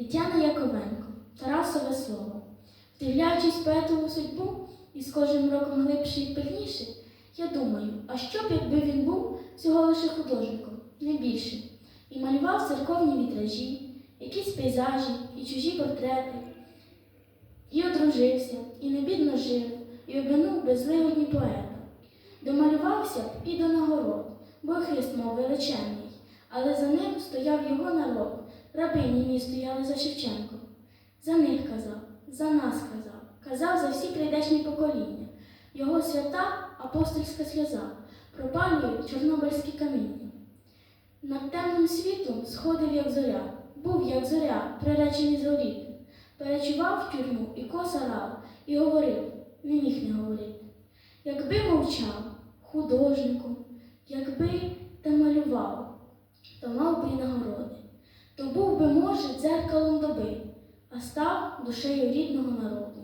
Тетяна Яковенко, Тарасове слово. Вдивляючись поетову судьбу і з кожним роком глибше і пильніше, я думаю, а що б, якби він був всього лише художником, не більше, і малював церковні вітражі, якісь пейзажі і чужі портрети, і одружився, і небідно жив, і обминув безливодні поета. Домалювався б і до нагород, бо хист мов величезний, але за ним стояв його народ, раби німі стояли за Шевченком. За них казав, за нас казав, казав за всі прийдешні покоління. Його свята апостольська сльоза пропалює чорнобильські каміння. Над темним світом сходив, як зоря, був, як зоря, приречений згоріти. Перечував в тюрму і коса рав, і говорив, не міг не говорити. Якби мовчав художнику, якби та малював, то мав би й нагороди, то був би, може, дзеркалом доби, а став душею рідного народу.